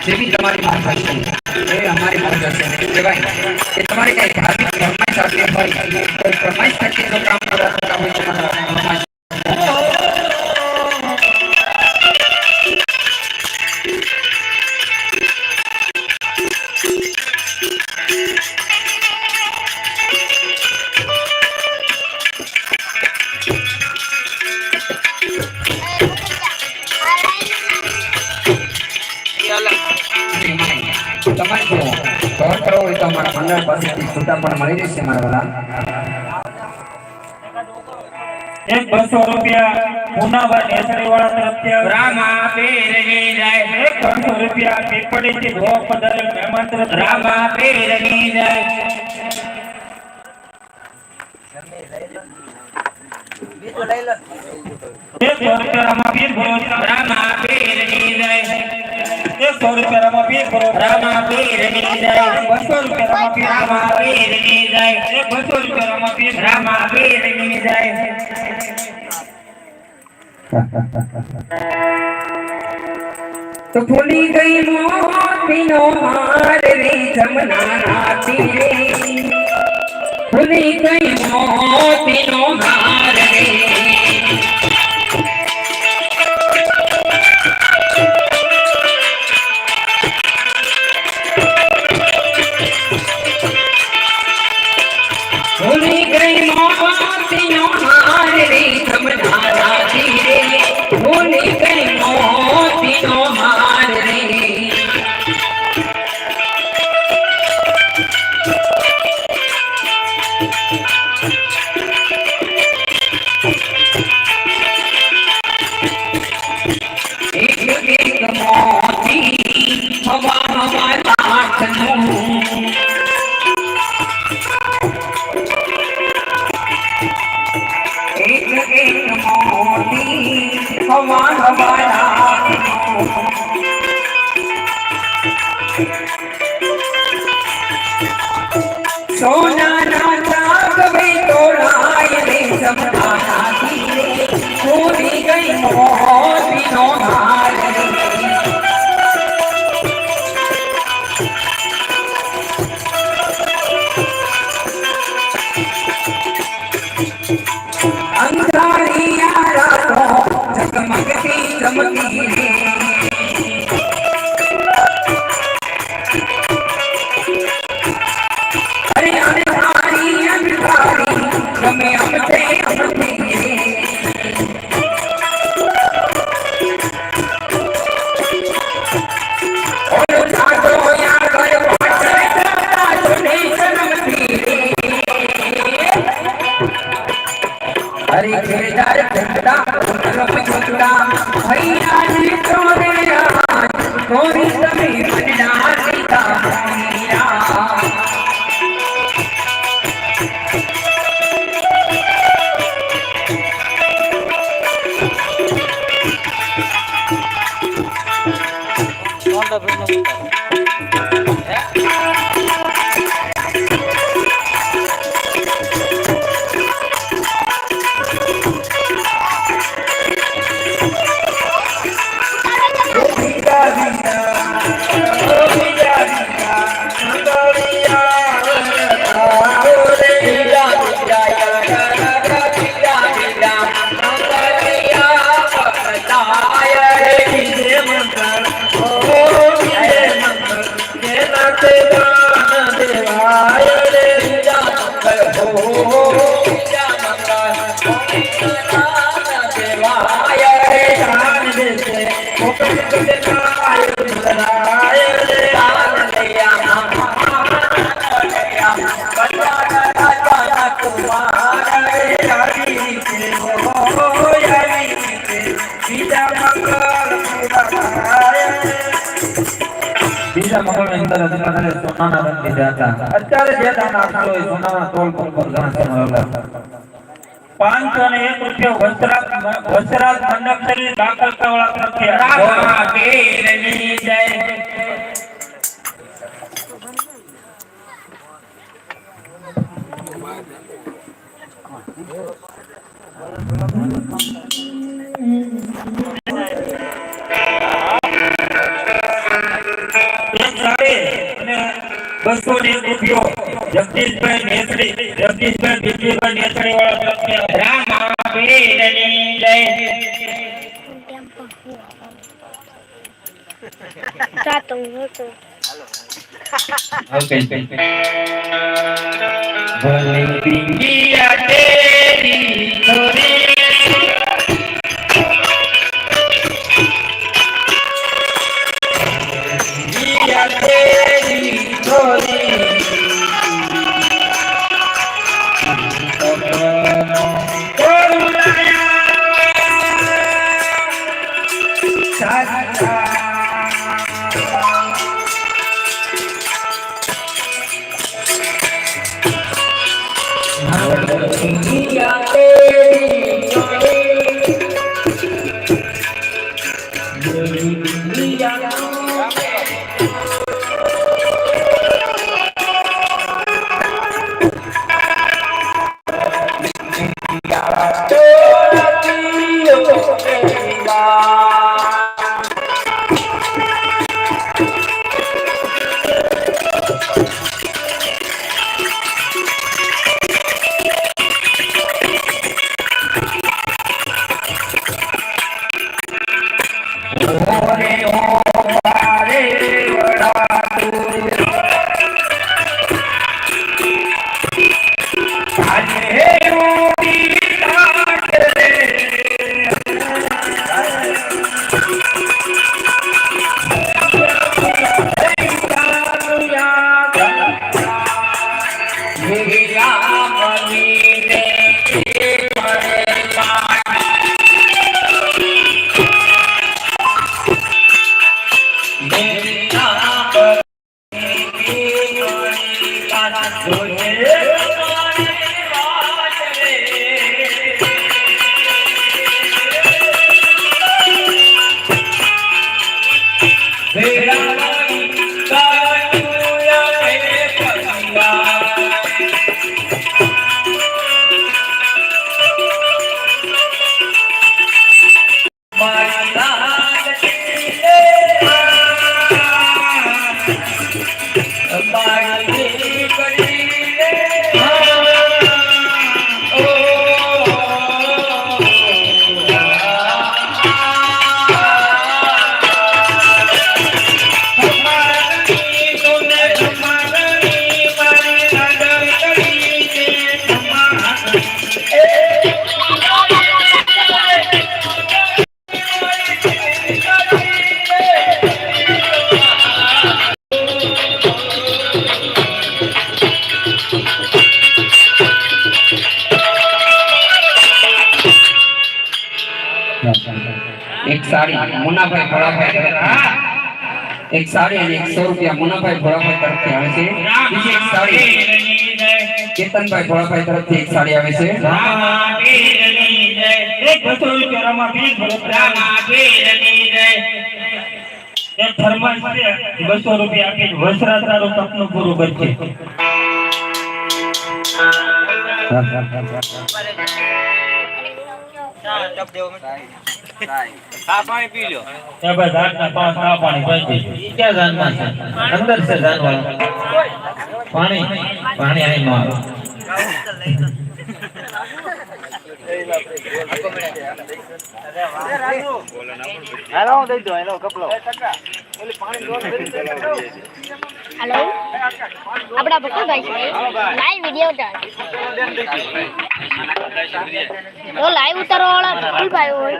જેવી તમારી માર્ગદર્શન છે એ અમારી માર્ગદર્શન કહેવાય કે તમારે કઈ ધાર્મિક ફરમાઈશ સાથે હોય ફરમાઈશ સાથે જો કામ કરતા હોય તો તમારે જો ઘર કરવો હોય તો અમારા મંડળ પાસેથી છૂટા પણ મળી રહેશે મારા વાલા એક બસો રૂપિયા પુનાવા નેસડી વાળા તરફથી આવે. રામા પીરની જય એક ત્રણસો રૂપિયા પીપળીથી જોવા પધારેલ મહેમાન તરફથી આવે. રામા પીરની જય એક સો રૂપિયા રામા પીર ભરોસે. રામા પીરની જય એક સો રૂપિયા રામા પીર ભરોસે. રામા પીરની જય બસો રૂપિયા રામા પીર રામા પીરની જય એક બસો રૂપિયા રામા પીર રામા પીરની જય તો ભૂલી ગઈ મોતીનો હાર રે જમના તીરે ભૂલી એક એક મોતી હવા બીજા મંગળની અંદર અધિકારીએ સોનાના રંગ લીધા હતા અત્યારે જે દાન આપેલો એ સોનાના તોલ પર પર ઘણા સમાવેલા પાંચસો ને એક રૂપિયા વસ્ત્રાલ વસ્ત્રાલ બસો ને એક જગદીશભાઈ નેસડી જગદીશભાઈ બીજીભાઈ નેસડી વાળા જય. ઓકે ભલે પિંગિયા એક સાડી મુનાભાઈ ભોળાભાઈ એક સાડી અને એકસો રૂપિયા મુનાભાઈ ભોળાભાઈ તરફથી આવે છે. બીજી એક સાડી કેતનભાઈ ભોળાભાઈ તરફથી એક સાડી આવે છે. બસો રૂપિયા આપી વસરા તારું સપનું પૂરું કરશે ભાઈ ચા પાણી પી દેજો. ઈ ક્યાં જાનમાં છે? અંદર છે જાનવાળા. પાણી પાણી અહીં હેલો કપલો. હેલો. આપણા ભક્તભાઈ છે લાઈવ વિડિયો તો લાઈવ ઉતારો વાળા બકુલભાઈ હોય.